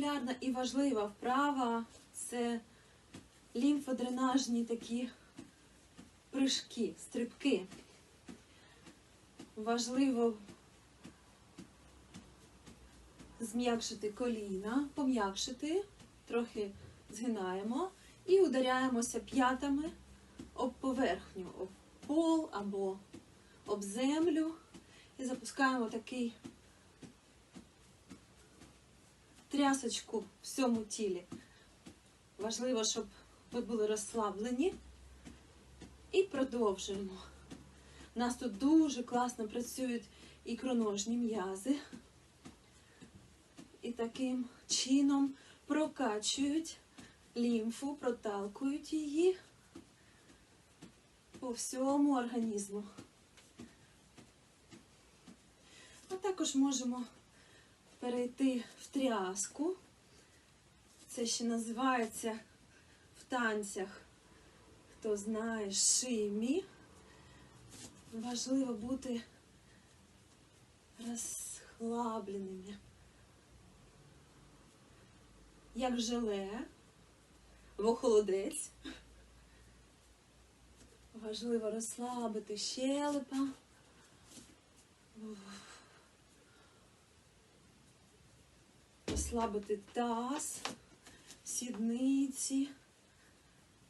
популярна і важлива вправа це лімфодренажні такі прыжки, стрибки. Важливо зм'якшити коліна, пом'якшити, трохи згинаємо і ударяємося п'ятами об поверхню, об пол або об землю. І запускаємо такий трясочку в всьому тілі. Важливо, щоб ви були розслаблені. І продовжуємо. У нас тут дуже класно працюють ікроножні м'язи. І таким чином прокачують лімфу, проталкують її по всьому організму. А також можемо перейти в тряску. Це ще називається в танцях, хто знає, шимі. Важливо бути розслабленими. Як желе, або холодець. Важливо розслабити щелепа. Розслабити таз, сідниці,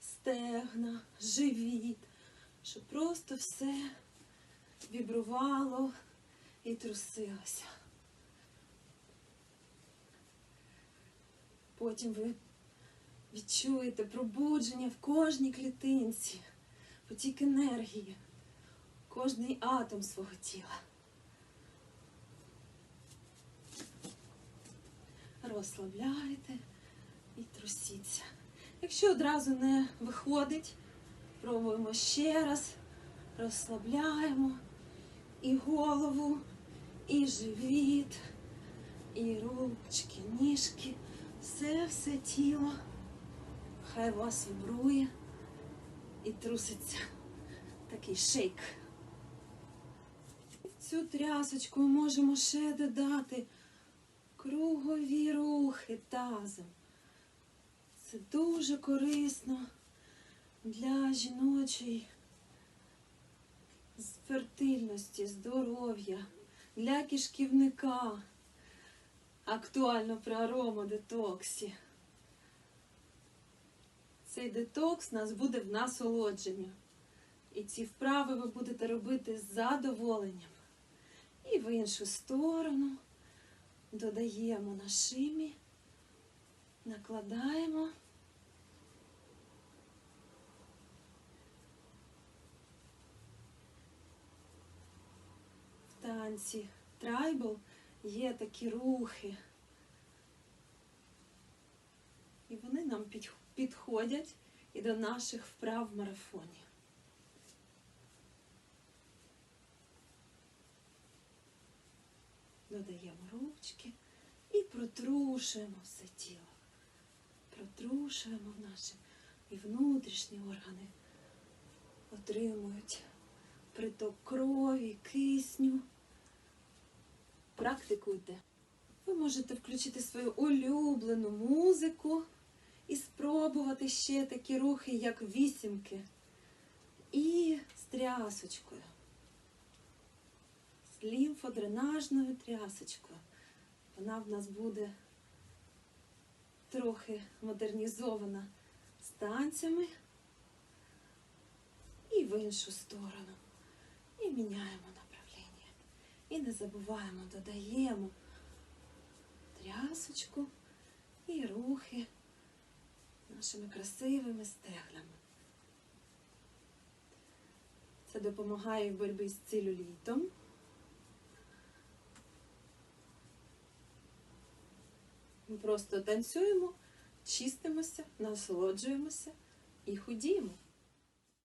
стегна, живіт, щоб просто все вібрувало і трусилося. Потім ви відчуєте пробудження в кожній клітинці, потік енергії, кожний атом свого тіла. Розслабляєте і трусіться. Якщо одразу не виходить, пробуємо ще раз, розслабляємо і голову, і живіт, і ручки, ніжки, все все тіло. Хай вас вібрує і труситься такий шейк. Цю трясочку можемо ще додати кругові рухи тазом. Це дуже корисно для жіночої фертильності, здоров'я, для кишківника. Актуально при аромадетоксі. Цей детокс нас буде в насолодженні. І ці вправи ви будете робити з задоволенням. І в іншу сторону додаємо на шимі, накладаємо. В танці трайбл є такі рухи. І вони нам підходять і до наших вправ в марафоні. Додаємо ручки і протрушуємо все тіло. Протрушуємо наші і внутрішні органи. Отримують приток крові, кисню. Практикуйте. Ви можете включити свою улюблену музику і спробувати ще такі рухи, як вісімки. І з трясочкою. Лімфодренажною трясочкою. Вона в нас буде трохи модернізована з танцями. І в іншу сторону. І міняємо направлення. І не забуваємо, додаємо трясочку і рухи нашими красивими стеглами. Це допомагає в боротьбі з целюлітом. Ми просто танцюємо, чистимося, насолоджуємося і худіємо.